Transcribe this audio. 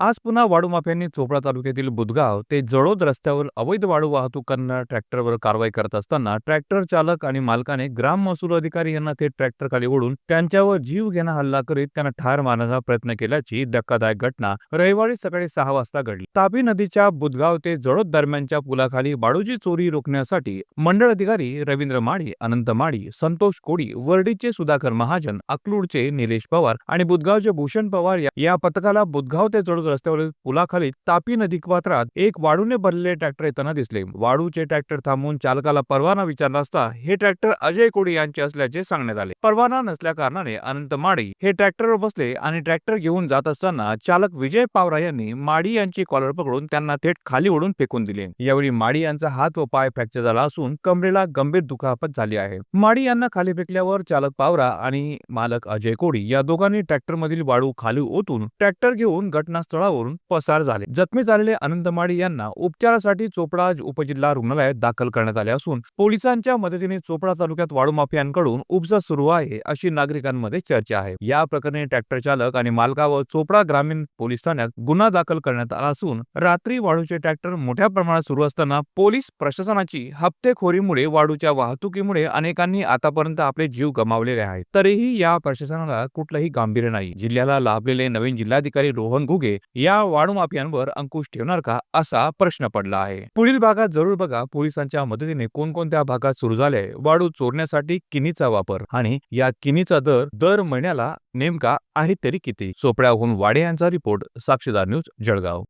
आज पुन्हा वाळू माफियांनी चोपडा तालुक्यातील बुधगाव ते जळोद रस्त्यावर अवैध वाळू वाहतूक करणाऱ्या ट्रॅक्टरवर कारवाई करत असताना ट्रॅक्टर चालक आणि मालकाने ग्राम महसूल अधिकारी यांना थेट ट्रॅक्टर खाली ओढून त्यांच्यावर जीव घेणा हल्ला करीत त्यांना ठार मारण्याचा प्रयत्न केल्याची धक्कादायक घटना रविवारी सकाळी सहा वाजता घडली. तापी नदीच्या बुदगाव ते जळोद दरम्यानच्या पुलाखाली वाळूची चोरी रोखण्यासाठी मंडळ अधिकारी रवींद्र माळी अनंत माळी संतोष कोडी वर्डीचे सुधाकर महाजन अकलूडचे निलेश पवार आणि बुधगावचे भूषण पवार या- या पथकाला बुधगाव ते जळोद रस्त्यावरील पुलाखाली तापी नदी पात्रात एक वाळूने भरलेले ट्रॅक्टर येताना दिसले. वाळूचे ट्रॅक्टर थांबवून चालकाला परवाना विचारला असता हे ट्रॅक्टर अजय कोडी यांचे असल्याचे सांगण्यात आले. परवाना नसल्या कारणाने अनंत माडी हे ट्रॅक्टरवर बसले आणि ट्रॅक्टर घेऊन जात असताना चालक विजय पावरा यांनी माडी यांची कॉलर पकडून त्यांना थेट खाली ओढून फेकून दिले. यावेळी माडी यांचा हात व पाय फ्रॅक्चर झाला असून कमरेला गंभीर दुखापत झाली आहे. माडी यांना खाली फेकल्यावर चालक पावरा आणि मालक अजय कोडी या दोघांनी ट्रॅक्टर मधील वाळू खाली ओतून ट्रॅक्टर घेऊन घटनास्थळ घटनास्थळावरून पसार झाले. जखमी झालेले अनंत माडी यांना उपचारासाठी चोपडा उपजिल्हा रुग्णालयात दाखल करण्यात आले असून पोलिसांच्या मदतीने चोपडा तालुक्यात वाळू माफियांकडून उपसा सुरू आहे अशी नागरिकांमध्ये चर्चा आहे. या प्रकरणी ट्रॅक्टर चालक आणि मालकावर चोपडा ग्रामीण पोलीस ठाण्यात गुन्हा दाखल करण्यात आला असून रात्री वाळूचे ट्रॅक्टर मोठ्या प्रमाणात सुरू असताना पोलीस प्रशासनाची हप्तेखोरीमुळे वाळूच्या वाहतुकीमुळे अनेकांनी आतापर्यंत आपले जीव गमावलेले आहेत. तरीही या प्रशासनाला कुठलंही गांभीर्य नाही. जिल्ह्याला लाभलेले नवीन जिल्हाधिकारी रोहन घुगे या वाळूमाफियांवर अंकुश ठेवणार का असा प्रश्न पडला आहे. पुढील भागात जरूर बघा पोलिसांच्या मदतीने कोणकोणत्या भागात सुरू झाले वाळू चोरण्यासाठी किनीचा वापर आणि या किनीचा दर दर महिन्याला नेमका आहे तरी किती? चोपड्याहून वाडे यांचा रिपोर्ट साक्षीदार न्यूज जळगाव.